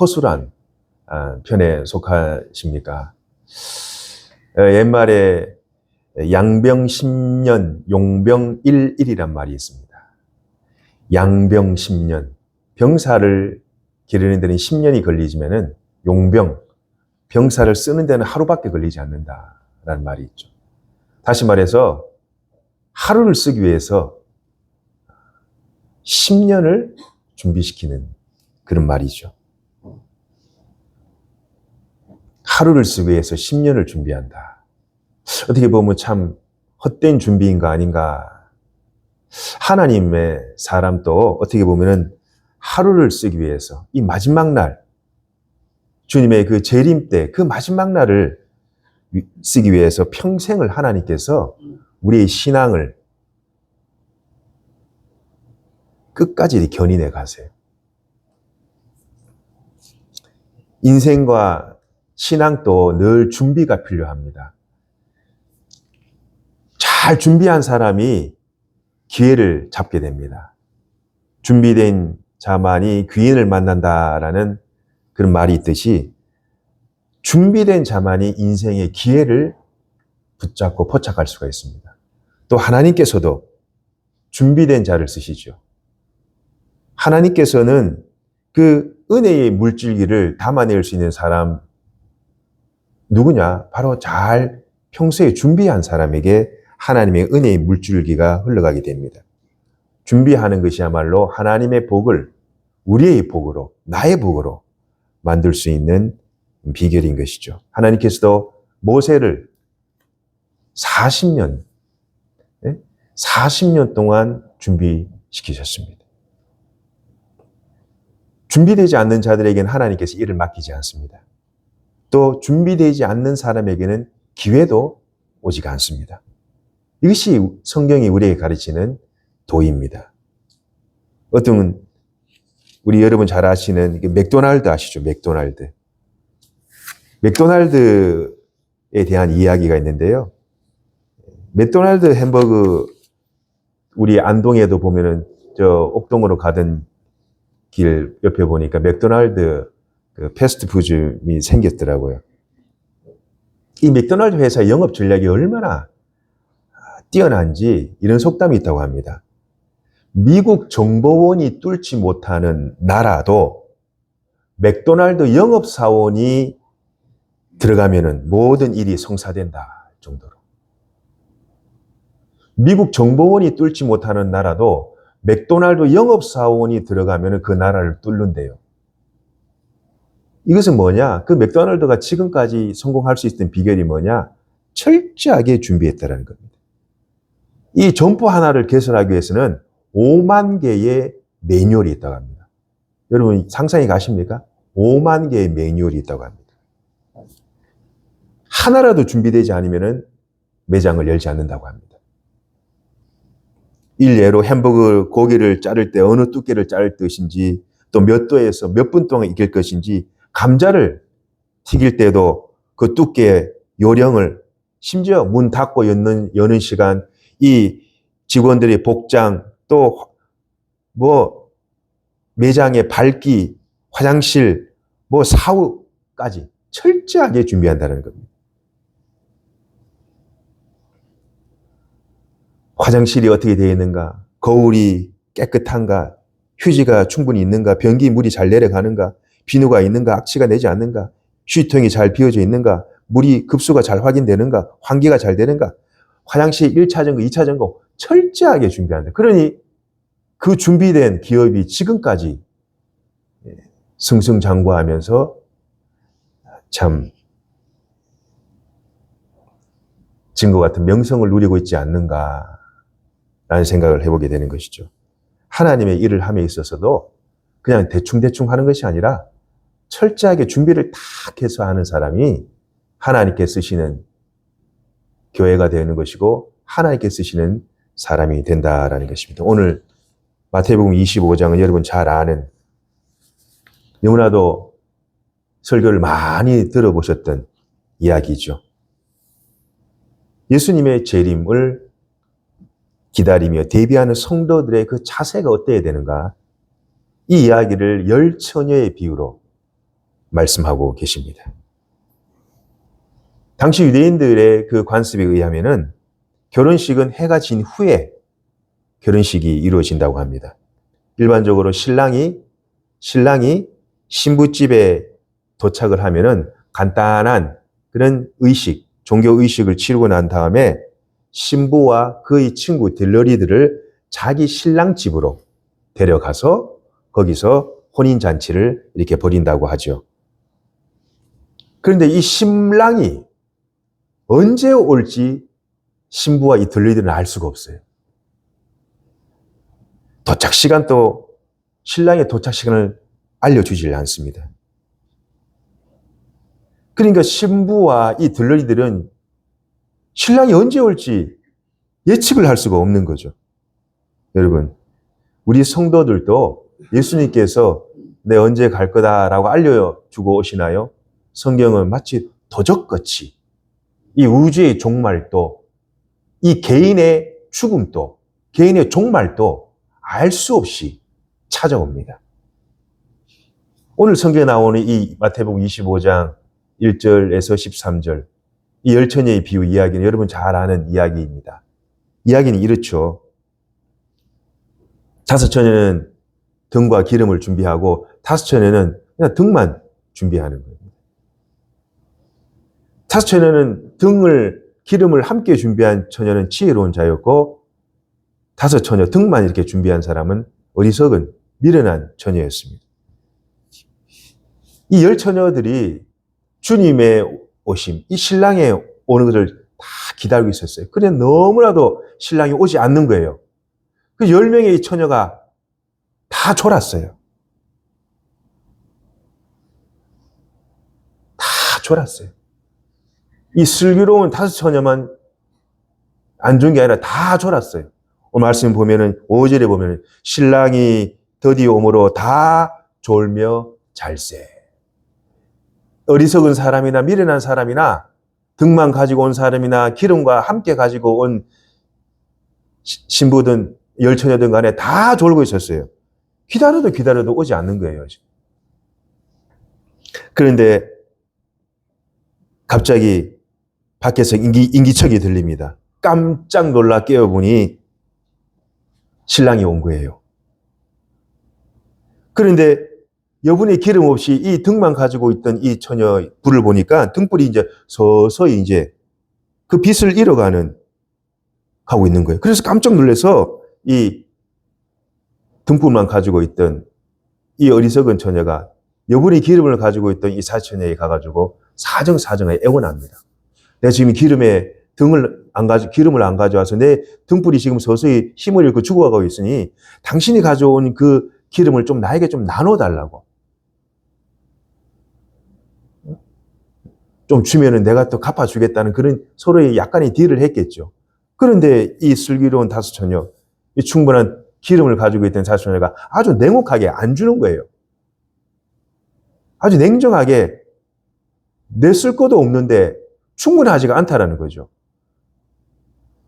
허술한 아, 편에 속하십니까? 어, 옛말에 양병 10년, 용병 11이란 말이 있습니다. 양병 10년, 병사를 기르는 데는 10년이 걸리지만은 용병, 병사를 쓰는 데는 하루밖에 걸리지 않는다라는 말이 있죠. 다시 말해서 하루를 쓰기 위해서 10년을 준비시키는 그런 말이죠. 하루를 쓰기 위해서 10년을 준비한다. 어떻게 보면 참 헛된 준비인 가 아닌가. 하나님의 사람도 어떻게 보면은 하루를 쓰기 위해서 이 마지막 날, 주님의 그 재림 때 그 마지막 날을 쓰기 위해서 평생을 하나님께서 우리의 신앙을 끝까지 견인해 가세요. 인생과 신앙도 늘 준비가 필요합니다. 잘 준비한 사람이 기회를 잡게 됩니다. 준비된 자만이 귀인을 만난다라는 그런 말이 있듯이 준비된 자만이 인생의 기회를 붙잡고 포착할 수가 있습니다. 또 하나님께서도 준비된 자를 쓰시죠. 하나님께서는 그 은혜의 물줄기를 담아낼 수 있는 사람 누구냐? 바로 잘 평소에 준비한 사람에게 하나님의 은혜의 물줄기가 흘러가게 됩니다. 준비하는 것이야말로 하나님의 복을 우리의 복으로, 나의 복으로 만들 수 있는 비결인 것이죠. 하나님께서도 모세를 40년, 40년 동안 준비시키셨습니다. 준비되지 않는 자들에게는 하나님께서 일을 맡기지 않습니다. 또 준비되지 않는 사람에게는 기회도 오지가 않습니다. 이것이 성경이 우리에게 가르치는 도입니다. 어떤 우리 여러분 잘 아시는 맥도날드 아시죠? 맥도날드. 맥도날드에 대한 이야기가 있는데요. 맥도날드 햄버거 우리 안동에도 보면은 저 옥동으로 가던 길 옆에 보니까 맥도날드 그 패스트푸드이 생겼더라고요. 이 맥도날드 회사 영업 전략이 얼마나 뛰어난지 이런 속담이 있다고 합니다. 미국 정보원이 뚫지 못하는 나라도 맥도날드 영업사원이 들어가면은 모든 일이 성사된다 정도로. 미국 정보원이 뚫지 못하는 나라도 맥도날드 영업사원이 들어가면은 그 나라를 뚫는데요. 이것은 뭐냐? 그 맥도날드가 지금까지 성공할 수 있었던 비결이 뭐냐? 철저하게 준비했다는 겁니다. 이 점포 하나를 개설하기 위해서는 5만 개의 매뉴얼이 있다고 합니다. 여러분 상상이 가십니까? 5만 개의 매뉴얼이 있다고 합니다. 하나라도 준비되지 않으면 매장을 열지 않는다고 합니다. 일례로 햄버거 고기를 자를 때 어느 두께를 자를 것인지 또 몇 도에서 몇 분 동안 익힐 것인지 감자를 튀길 때도 그 두께 요령을 심지어 문 닫고 여는, 여는 시간 이 직원들의 복장 또 뭐 매장의 밝기, 화장실, 뭐 사후까지 철저하게 준비한다는 겁니다. 화장실이 어떻게 되어 있는가? 거울이 깨끗한가? 휴지가 충분히 있는가? 변기 물이 잘 내려가는가? 비누가 있는가? 악취가 내지 않는가? 휴지통이 잘 비워져 있는가? 물이 급수가 잘 확인되는가? 환기가 잘 되는가? 화장실 1차 점거, 2차 점거 철저하게 준비한다. 그러니 그 준비된 기업이 지금까지 승승장구하면서 참 증거 같은 명성을 누리고 있지 않는가라는 생각을 해보게 되는 것이죠. 하나님의 일을 함에 있어서도 그냥 대충대충 하는 것이 아니라 철저하게 준비를 딱 해서 하는 사람이 하나님께 쓰시는 교회가 되는 것이고 하나님께 쓰시는 사람이 된다라는 것입니다. 오늘 마태복음 25장은 여러분 잘 아는 너무나도 설교를 많이 들어보셨던 이야기죠. 예수님의 재림을 기다리며 대비하는 성도들의 그 자세가 어때야 되는가? 이 이야기를 열 처녀의 비유로 말씀하고 계십니다. 당시 유대인들의 그 관습에 의하면은 결혼식은 해가 진 후에 결혼식이 이루어진다고 합니다. 일반적으로 신랑이 신랑이 신부집에 도착을 하면은 간단한 그런 의식, 종교 의식을 치르고 난 다음에 신부와 그의 친구 딜러리들을 자기 신랑 집으로 데려가서 거기서 혼인 잔치를 이렇게 벌인다고 하죠. 그런데 이 신랑이 언제 올지 신부와 이 딜러리들은 알 수가 없어요. 도착 시간도 신랑의 도착 시간을 알려주질 않습니다. 그러니까 신부와 이 들러리들은 신랑이 언제 올지 예측을 할 수가 없는 거죠. 여러분, 우리 성도들도 예수님께서 내 언제 갈 거다라고 알려주고 오시나요? 성경은 마치 도적같이 이 우주의 종말도 이 개인의 죽음도 개인의 종말도 알 수 없이 찾아옵니다. 오늘 성경에 나오는 이 마태복음 25장 1절에서 13절 이 열처녀의 비유 이야기는 여러분 잘 아는 이야기입니다. 이야기는 이렇죠. 다섯 처녀는 등과 기름을 준비하고 다섯 처녀는 그냥 등만 준비하는 거예요. 다섯 처녀는 등을 기름을 함께 준비한 처녀는 지혜로운 자였고 다섯 처녀 등만 이렇게 준비한 사람은 어리석은 미련한 처녀였습니다. 이 열 처녀들이 주님의 오심, 이 신랑의 오는 것을 다 기다리고 있었어요. 그래 너무나도 신랑이 오지 않는 거예요. 그 열 명의 처녀가 다 졸았어요. 다 졸았어요. 이 슬기로운 다섯 처녀만 안 좋은 게 아니라 다 졸았어요. 오늘 말씀 보면은 5절에 보면은 신랑이 더디 오므로 다 졸며 잘세. 어리석은 사람이나 미련한 사람이나 등만 가지고 온 사람이나 기름과 함께 가지고 온 신부든 열처녀든 간에 다 졸고 있었어요. 기다려도 기다려도 오지 않는 거예요. 그런데 갑자기 밖에서 인기, 인기척이 들립니다. 깜짝 놀라 깨어보니 신랑이 온 거예요. 그런데 여분의 기름 없이 이 등만 가지고 있던 이 처녀 불을 보니까 등불이 이제 서서히 이제 그 빛을 잃어가는 가고 있는 거예요. 그래서 깜짝 놀라서 이 등불만 가지고 있던 이 어리석은 처녀가 여분의 기름을 가지고 있던 이 사처녀에 가가지고 사정사정에 애원합니다. 내가 지금 기름에 등을 안 가져 기름을 안 가져와서 내 등불이 지금 서서히 힘을 잃고 죽어가고 있으니 당신이 가져온 그 기름을 좀 나에게 좀 나눠 달라고. 좀 주면은 내가 또 갚아주겠다는 그런 서로의 약간의 딜을 했겠죠. 그런데 이 슬기로운 다섯 처녀, 이 충분한 기름을 가지고 있던 다섯 처녀가 아주 냉혹하게 안 주는 거예요. 아주 냉정하게 내 쓸 것도 없는데 충분하지가 않다라는 거죠.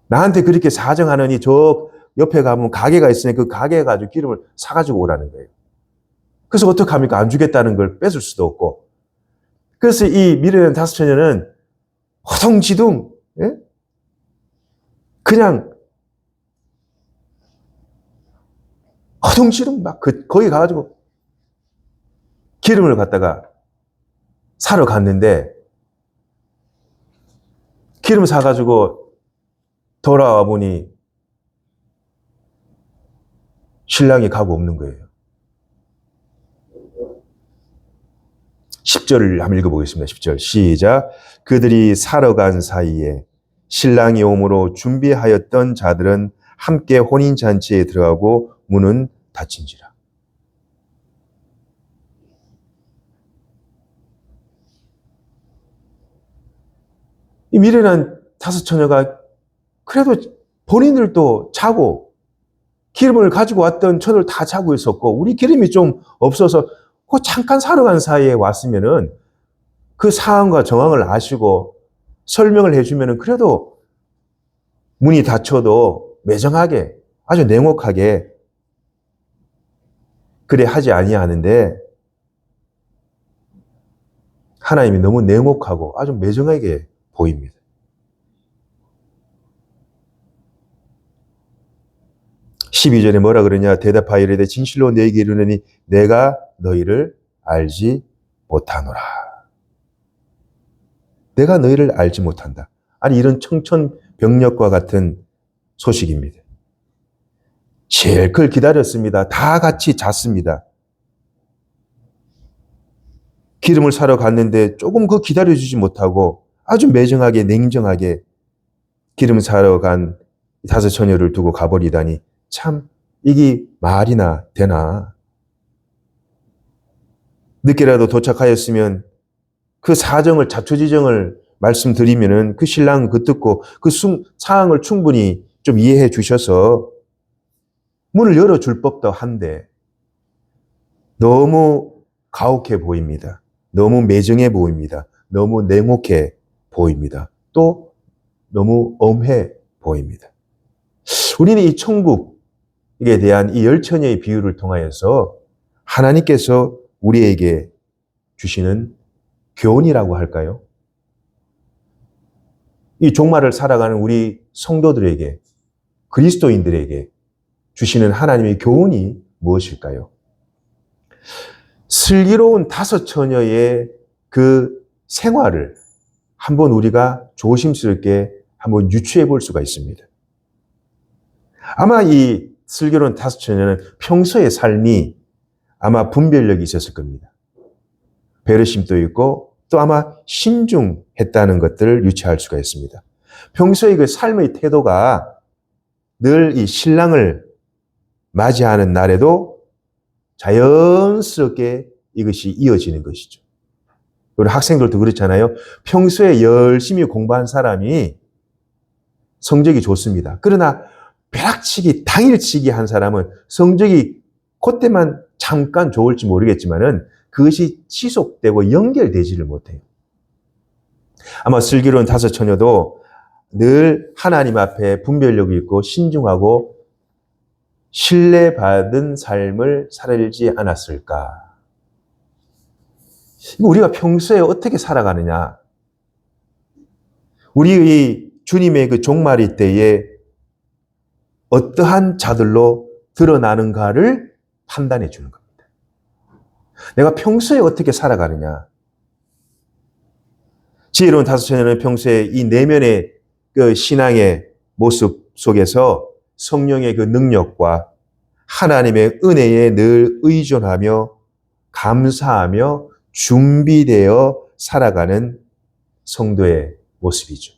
나한테 그렇게 사정하느니 저 옆에 가면 가게가 있으니 그 가게에 가지고 기름을 사가지고 오라는 거예요. 그래서 어떡합니까? 안 주겠다는 걸 뺏을 수도 없고. 그래서 이 미래는 다섯 처녀는 허둥지둥, 예? 그냥 허둥지둥 막 그, 거기 가가지고 기름을 갖다가 사러 갔는데 기름 사가지고 돌아와 보니 신랑이 가고 없는 거예요. 10절을 한번 읽어보겠습니다. 10절 시작. 그들이 사러 간 사이에 신랑이 오므로 준비하였던 자들은 함께 혼인잔치에 들어가고 문은 닫힌지라. 이 미련한 다섯 처녀가 그래도 본인들도 자고 기름을 가지고 왔던 처녀를 다 자고 있었고 우리 기름이 좀 없어서 그 잠깐 사러 간 사이에 왔으면은 그 상황과 정황을 아시고 설명을 해주면은 그래도 문이 닫혀도 매정하게 아주 냉혹하게 그래 하지 아니하는데 하나님이 너무 냉혹하고 아주 매정하게 보입니다. 십이 절에 뭐라 그러냐 대답하여 이르되 진실로 너에게 이르노니 내가 너희를 알지 못하노라. 내가 너희를 알지 못한다. 아니 이런 청천벽력과 같은 소식입니다. 실컷 기다렸습니다. 다 같이 잤습니다. 기름을 사러 갔는데 조금 그 기다려주지 못하고 아주 매정하게 냉정하게 기름 사러 간 다섯 처녀를 두고 가버리다니 참 이게 말이나 되나. 늦게라도 도착하였으면 그 사정을 자초지정을 말씀드리면은 그 신랑 그 듣고 그 숨- 상황을 충분히 좀 이해해 주셔서 문을 열어줄 법도 한데 너무 가혹해 보입니다. 너무 매정해 보입니다. 너무 냉혹해 보입니다. 또 너무 엄해 보입니다. 우리는 이 천국에 대한 이 열처녀의 비유를 통하여서 하나님께서 우리에게 주시는 교훈이라고 할까요? 이 종말을 살아가는 우리 성도들에게, 그리스도인들에게 주시는 하나님의 교훈이 무엇일까요? 슬기로운 다섯 처녀의 그 생활을 한번 우리가 조심스럽게 한번 유추해 볼 수가 있습니다. 아마 이 슬기로운 다섯 처녀는 평소의 삶이 아마 분별력이 있었을 겁니다. 배려심도 있고 또 아마 신중했다는 것들을 유추할 수가 있습니다. 평소의 그 삶의 태도가 늘 이 신랑을 맞이하는 날에도 자연스럽게 이것이 이어지는 것이죠. 우리 학생들도 그렇잖아요. 평소에 열심히 공부한 사람이 성적이 좋습니다. 그러나 벼락치기, 당일치기 한 사람은 성적이 그때만 잠깐 좋을지 모르겠지만은 그것이 지속되고 연결되지를 못해요. 아마 슬기로운 다섯 처녀도 늘 하나님 앞에 분별력이 있고 신중하고 신뢰받은 삶을 살지 않았을까? 우리가 평소에 어떻게 살아가느냐? 우리의 주님의 그 종말이 때에 어떠한 자들로 드러나는가를 판단해 주는 겁니다. 내가 평소에 어떻게 살아가느냐? 지혜로운 다섯 처녀는 평소에 이 내면의 그 신앙의 모습 속에서 성령의 그 능력과 하나님의 은혜에 늘 의존하며 감사하며 준비되어 살아가는 성도의 모습이죠.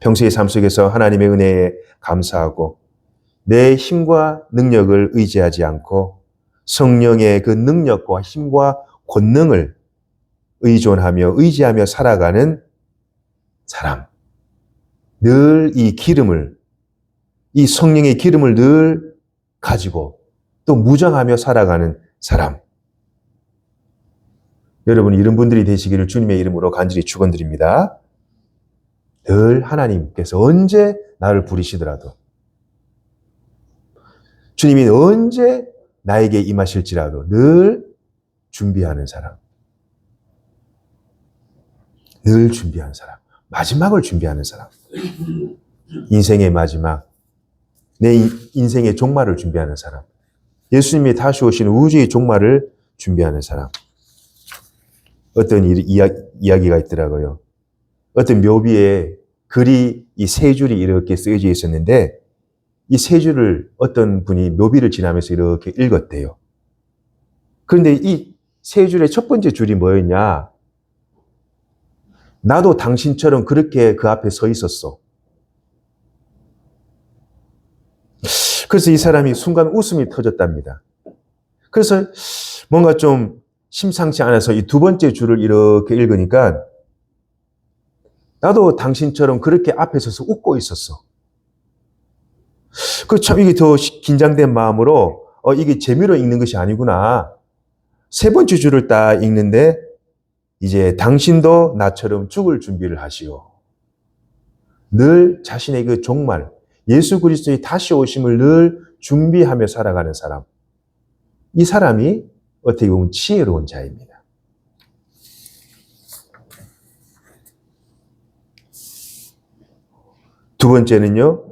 평소의 삶 속에서 하나님의 은혜에 감사하고 내 힘과 능력을 의지하지 않고 성령의 그 능력과 힘과 권능을 의존하며 의지하며 살아가는 사람. 늘 이 기름을, 이 성령의 기름을 늘 가지고 또 무장하며 살아가는 사람. 여러분, 이런 분들이 되시기를 주님의 이름으로 간절히 축원드립니다. 늘 하나님께서 언제 나를 부리시더라도 주님이 언제 나에게 임하실지라도 늘 준비하는 사람. 늘 준비하는 사람. 마지막을 준비하는 사람. 인생의 마지막. 내 인- 인생의 종말을 준비하는 사람. 예수님이 다시 오시는 우주의 종말을 준비하는 사람. 어떤 일- 이야, 이야기가 있더라고요. 어떤 묘비에 글이 이 세 줄이 이렇게 쓰여져 있었는데 이 세 줄을 어떤 분이 묘비를 지나면서 이렇게 읽었대요. 그런데 이 세 줄의 첫 번째 줄이 뭐였냐? 나도 당신처럼 그렇게 그 앞에 서 있었어. 그래서 이 사람이 순간 웃음이 터졌답니다. 그래서 뭔가 좀 심상치 않아서 이 두 번째 줄을 이렇게 읽으니까 나도 당신처럼 그렇게 앞에 서서 웃고 있었어. 그 참 이게 더 시- 긴장된 마음으로 어 이게 재미로 읽는 것이 아니구나. 세 번째 줄을 딱 읽는데 이제 당신도 나처럼 죽을 준비를 하시오. 늘 자신의 그 종말, 예수 그리스도의 다시 오심을 늘 준비하며 살아가는 사람. 이 사람이 어떻게 보면 지혜로운 자입니다. 두 번째는요,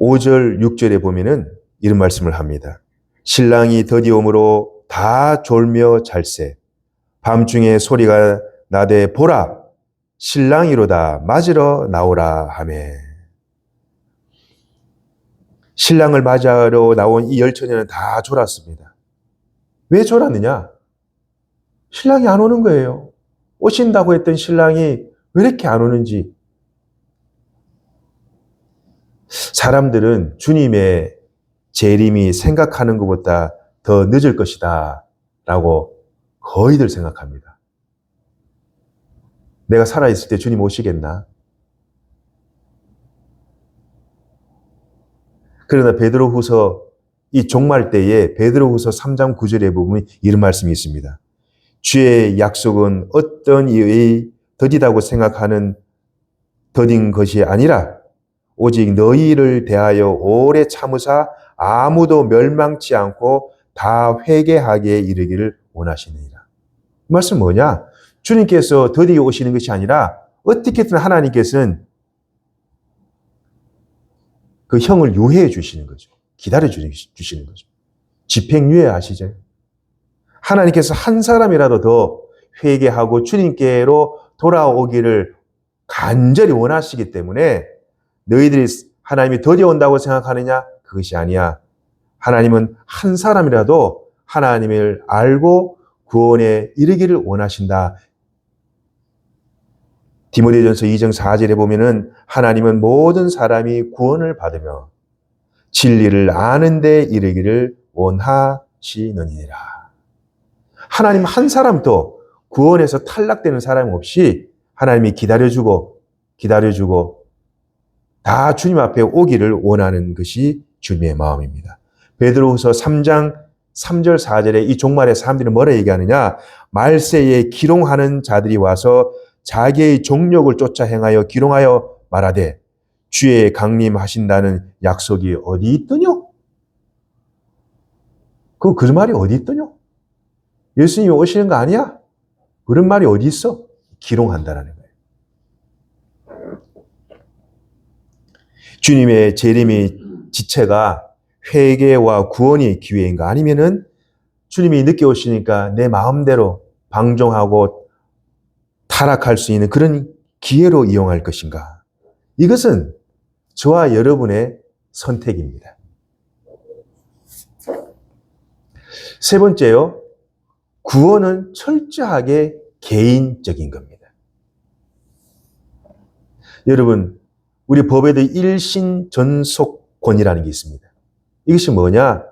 5절, 6절에 보면은 이런 말씀을 합니다. 신랑이 더디옴으로 다 졸며 잘세. 밤중에 소리가 나되 보라, 신랑이로다 맞으러 나오라 하며. 신랑을 맞으러 나온 이 열처녀는 다 졸았습니다. 왜 졸았느냐? 신랑이 안 오는 거예요. 오신다고 했던 신랑이 왜 이렇게 안 오는지. 사람들은 주님의 재림이 생각하는 것보다 더 늦을 것이다. 라고 거의들 생각합니다. 내가 살아있을 때 주님 오시겠나? 그러나 베드로후서 이 종말 때에 베드로후서 3장 9절에 보면 이런 말씀이 있습니다. 주의 약속은 어떤 이의 더디다고 생각하는 더딘 것이 아니라 오직 너희를 대하여 오래 참으사 아무도 멸망치 않고 다 회개하게 이르기를 원하시느니라. 이 말씀 뭐냐? 주님께서 더디게 오시는 것이 아니라 어떻게든 하나님께서는 그 형을 유해해 주시는 거죠. 기다려 주시는 거죠. 집행유예 아시죠? 하나님께서 한 사람이라도 더 회개하고 주님께로 돌아오기를 간절히 원하시기 때문에 너희들이 하나님이 더디 온다고 생각하느냐? 그것이 아니야. 하나님은 한 사람이라도 하나님을 알고 구원에 이르기를 원하신다. 디모데전서 2장 4절에 보면은 하나님은 모든 사람이 구원을 받으며 진리를 아는 데 이르기를 원하시느니라. 하나님 한 사람도 구원에서 탈락되는 사람 없이 하나님이 기다려주고 기다려주고 다 주님 앞에 오기를 원하는 것이 주님의 마음입니다. 베드로후서 3장 3절 4절에 이 종말의 사람들이 뭐라 얘기하느냐? 말세에 기롱하는 자들이 와서 자기의 종력을 쫓아 행하여 기롱하여 말하되 주의 강림하신다는 약속이 어디 있더뇨? 그, 그 말이 어디 있더뇨? 예수님이 오시는 거 아니야? 그런 말이 어디 있어? 기롱한다라는 거예요. 주님의 재림이 지체가 회개와 구원의 기회인가? 아니면은 주님이 늦게 오시니까 내 마음대로 방종하고 타락할 수 있는 그런 기회로 이용할 것인가? 이것은 저와 여러분의 선택입니다. 세 번째요. 구원은 철저하게 개인적인 겁니다. 여러분, 우리 법에도 일신 전속권이라는 게 있습니다. 이것이 뭐냐?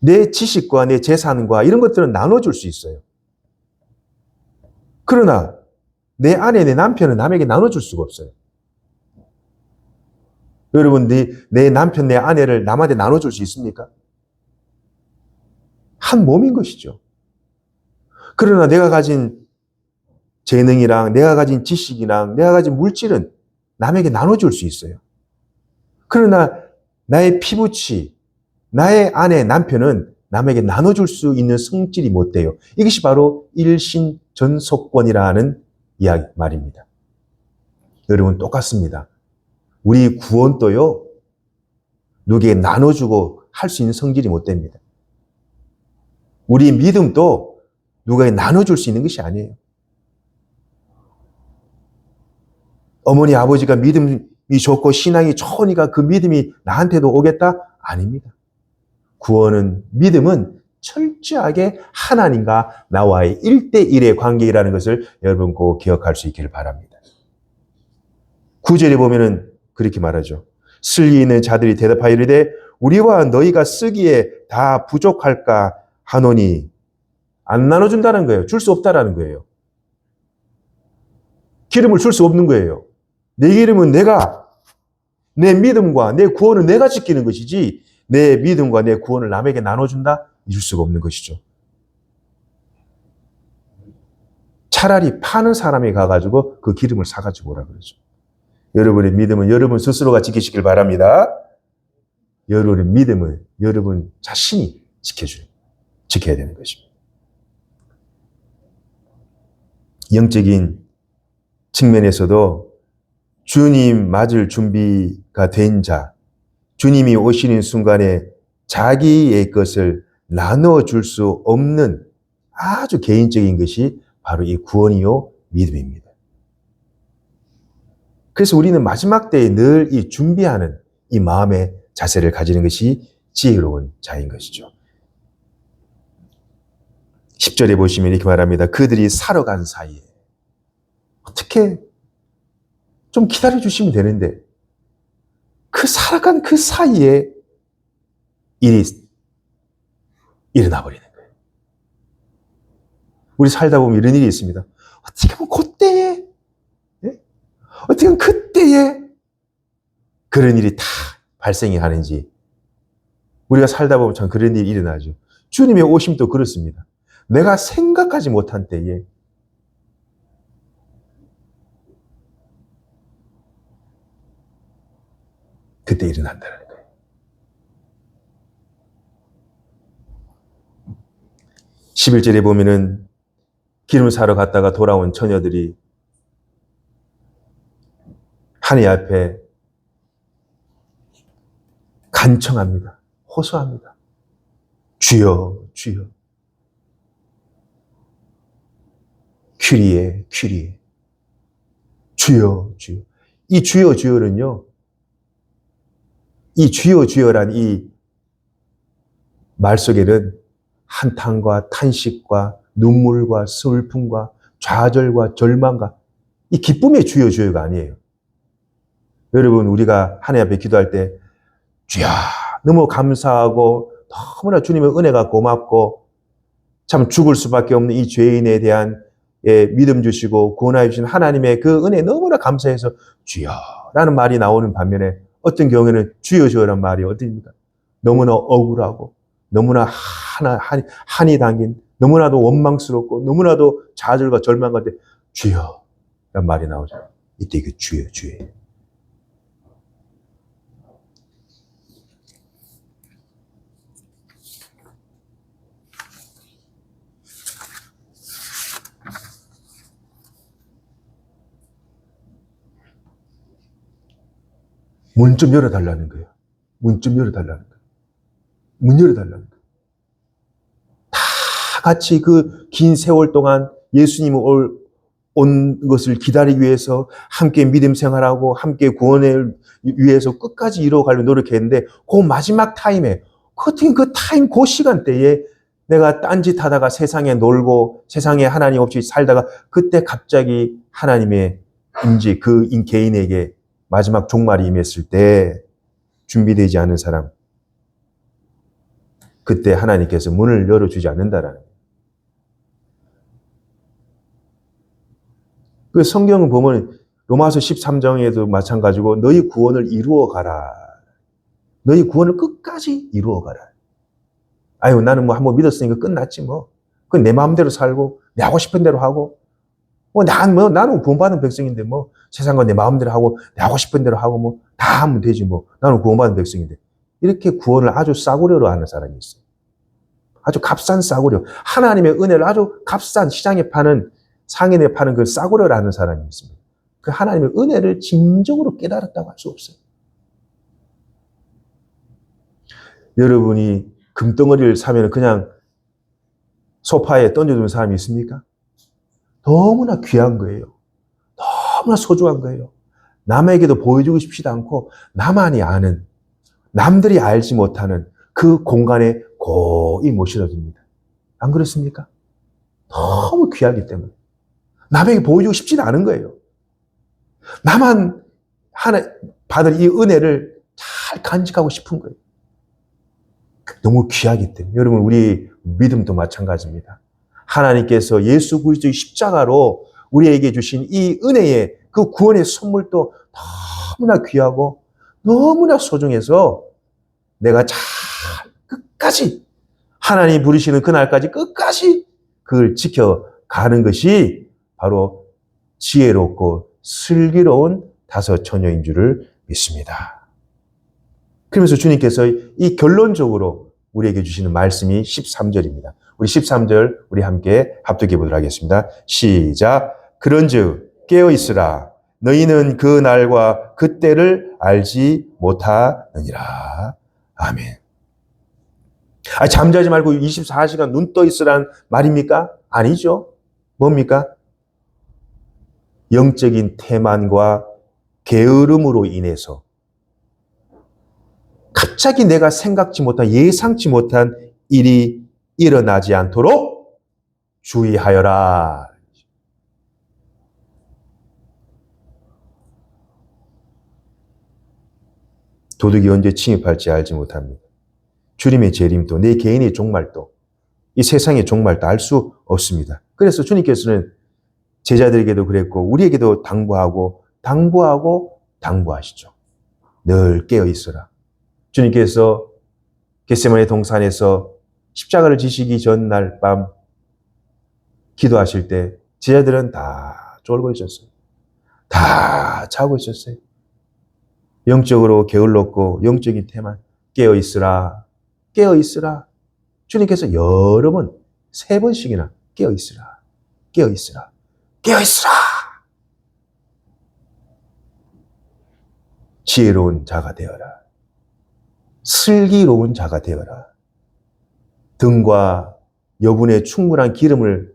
내 지식과 내 재산과 이런 것들은 나눠줄 수 있어요. 그러나 내 아내, 내 남편은 남에게 나눠줄 수가 없어요. 여러분, 내, 내 남편, 내 아내를 남한테 나눠줄 수 있습니까? 한 몸인 것이죠. 그러나 내가 가진 재능이랑 내가 가진 지식이랑 내가 가진 물질은 남에게 나눠줄 수 있어요. 그러나 나의 피부치, 나의 아내, 남편은 남에게 나눠줄 수 있는 성질이 못 돼요. 이것이 바로 일신 전속권이라는 이야기 말입니다. 여러분 똑같습니다. 우리 구원 도요, 누구에게 나눠주고 할 수 있는 성질이 못 됩니다. 우리 믿음도 누가에 나눠줄 수 있는 것이 아니에요. 어머니, 아버지가 믿음이 좋고 신앙이 좋으니까 그 믿음이 나한테도 오겠다? 아닙니다. 구원은, 믿음은 철저하게 하나님과 나와의 1대1의 관계라는 것을 여러분 꼭 기억할 수 있기를 바랍니다. 구절에 보면은 그렇게 말하죠. 슬기 있는 자들이 대답하여 이르되 우리와 너희가 쓰기에 다 부족할까 하노니 안 나눠준다는 거예요. 줄 수 없다라는 거예요. 기름을 줄 수 없는 거예요. 내 기름은 내가 내 믿음과 내 구원을 내가 지키는 것이지 내 믿음과 내 구원을 남에게 나눠준다? 이룰 수가 없는 것이죠. 차라리 파는 사람이 가가지고 그 기름을 사가지고 오라 그러죠. 여러분의 믿음은 여러분 스스로가 지키시길 바랍니다. 여러분의 믿음을 여러분 자신이 지켜줘요. 지켜야 되는 것입니다. 영적인 측면에서도 주님 맞을 준비가 된 자, 주님이 오시는 순간에 자기의 것을 나누어 줄 수 없는 아주 개인적인 것이 바로 이 구원이요 믿음입니다. 그래서 우리는 마지막 때에 늘 이 준비하는 이 마음의 자세를 가지는 것이 지혜로운 자인 것이죠. 10절에 보시면 이렇게 말합니다. 그들이 사러 간 사이에 어떻게 좀 기다려 주시면 되는데 그 살아간 그 사이에 일이 일어나 버리는 거예요. 우리 살다 보면 이런 일이 있습니다. 어떻게 보면 그때에 예? 어떻게 보면 그때에 그런 일이 다 발생이 하는지 우리가 살다 보면 참 그런 일이 일어나죠. 주님의 오심도 그렇습니다. 내가 생각하지 못한 때에 그때 일어난다는 거예요. 11절에 보면은 기름 사러 갔다가 돌아온 처녀들이 하늘 앞에 간청합니다. 호소합니다. 주여, 주여. 큐리에, 큐리에. 주여, 주여. 이 주여, 주여는요, 이 주여, 주여란 이 말 속에는 한탄과 탄식과 눈물과 슬픔과 좌절과 절망과 이 기쁨의 주여, 주여가 아니에요. 여러분, 우리가 하나님 앞에 기도할 때, 주여, 너무 감사하고, 너무나 주님의 은혜가 고맙고, 참 죽을 수밖에 없는 이 죄인에 대한 예, 믿음 주시고 구원하여 주신 하나님의 그 은혜 너무나 감사해서 주여 라는 말이 나오는 반면에 어떤 경우에는 주여 주여라는 말이 어디입니까? 너무나 억울하고 너무나 하나, 한, 한이 당긴 너무나도 원망스럽고 너무나도 좌절과 절망 가운데 주여 라는 말이 나오죠. 이때 그 주여 주여 문 좀 열어달라는 거예요. 문 좀 열어달라는 거예요. 문 열어달라는 거예요. 다 같이 그 긴 세월 동안 예수님을 올, 온 것을 기다리기 위해서 함께 믿음 생활하고 함께 구원을 위해서 끝까지 이루어가려 노력했는데 그 마지막 타임에 어떻게 그 타임 그 시간대에 내가 딴짓 하다가 세상에 놀고 세상에 하나님 없이 살다가 그때 갑자기 하나님의 인지 그 개인에게 마지막 종말이 임했을 때 준비되지 않은 사람, 그때 하나님께서 문을 열어주지 않는다라는. 그 성경을 보면 로마서 13장에도 마찬가지고 너희 구원을 이루어 가라. 너희 구원을 끝까지 이루어 가라. 아유, 나는 뭐 한번 믿었으니까 끝났지 뭐. 그내 마음대로 살고, 내 하고 싶은 대로 하고, 뭐, 난, 뭐, 나는 구원받은 백성인데, 뭐, 세상과 내 마음대로 하고, 내 하고 싶은 대로 하고, 뭐, 다 하면 되지, 뭐. 나는 구원받은 백성인데. 이렇게 구원을 아주 싸구려로 하는 사람이 있어요. 아주 값싼 싸구려. 하나님의 은혜를 아주 값싼 시장에 파는, 상인에 파는 그 싸구려를 하는 사람이 있습니다. 그 하나님의 은혜를 진정으로 깨달았다고 할 수 없어요. 여러분이 금덩어리를 사면 그냥 소파에 던져두는 사람이 있습니까? 너무나 귀한 거예요. 너무나 소중한 거예요. 남에게도 보여주고 싶지도 않고 나만이 아는 남들이 알지 못하는 그 공간에 고이 모셔다 줍니다. 안 그렇습니까? 너무 귀하기 때문에 남에게 보여주고 싶지는 않은 거예요. 나만 하나 받을 이 은혜를 잘 간직하고 싶은 거예요. 너무 귀하기 때문에 여러분 우리 믿음도 마찬가지입니다. 하나님께서 예수 그리스도의 십자가로 우리에게 주신 이 은혜의 그 구원의 선물도 너무나 귀하고 너무나 소중해서 내가 잘 끝까지 하나님 부르시는 그날까지 끝까지 그걸 지켜가는 것이 바로 지혜롭고 슬기로운 다섯 처녀인 줄을 믿습니다. 그러면서 주님께서 이 결론적으로 우리에게 주시는 말씀이 13절입니다. 우리 13절 우리 함께 합독해 보도록 하겠습니다. 시작. 그런즉 깨어 있으라. 너희는 그 날과 그 때를 알지 못하느니라. 아멘. 아, 잠자지 말고 24시간 눈 떠 있으란 말입니까? 아니죠. 뭡니까? 영적인 태만과 게으름으로 인해서 갑자기 내가 생각지 못한 예상치 못한 일이 일어나지 않도록 주의하여라. 도둑이 언제 침입할지 알지 못합니다. 주님의 재림도, 내 개인의 종말도, 이 세상의 종말도 알 수 없습니다. 그래서 주님께서는 제자들에게도 그랬고, 우리에게도 당부하고, 당부하고, 당부하시죠. 늘 깨어 있어라. 주님께서 겟세마네 동산에서 십자가를 지시기 전날 밤 기도하실 때 제자들은 다 쫄고 있었어요. 다 자고 있었어요. 영적으로 게을렀고 영적인 태만 깨어 있으라. 깨어 있으라. 주님께서 여러 번, 세 번씩이나 깨어 있으라. 깨어 있으라. 깨어 있으라. 지혜로운 자가 되어라. 슬기로운 자가 되어라. 등과 여분의 충분한 기름을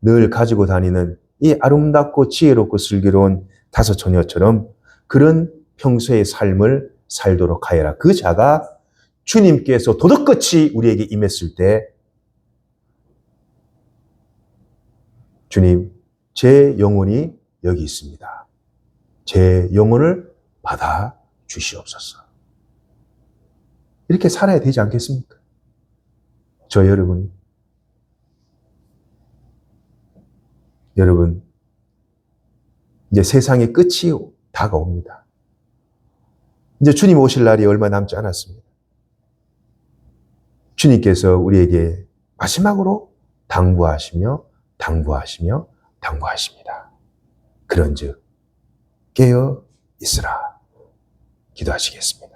늘 가지고 다니는 이 아름답고 지혜롭고 슬기로운 다섯 처녀처럼 그런 평소의 삶을 살도록 하여라. 그 자가 주님께서 도덕같이 우리에게 임했을 때 주님, 제 영혼이 여기 있습니다. 제 영혼을 받아 주시옵소서. 이렇게 살아야 되지 않겠습니까? 저 여러분이. 여러분, 이제 세상의 끝이 다가옵니다. 이제 주님 오실 날이 얼마 남지 않았습니다. 주님께서 우리에게 마지막으로 당부하시며, 당부하시며, 당부하십니다. 그런즉, 깨어 있으라. 기도하시겠습니다.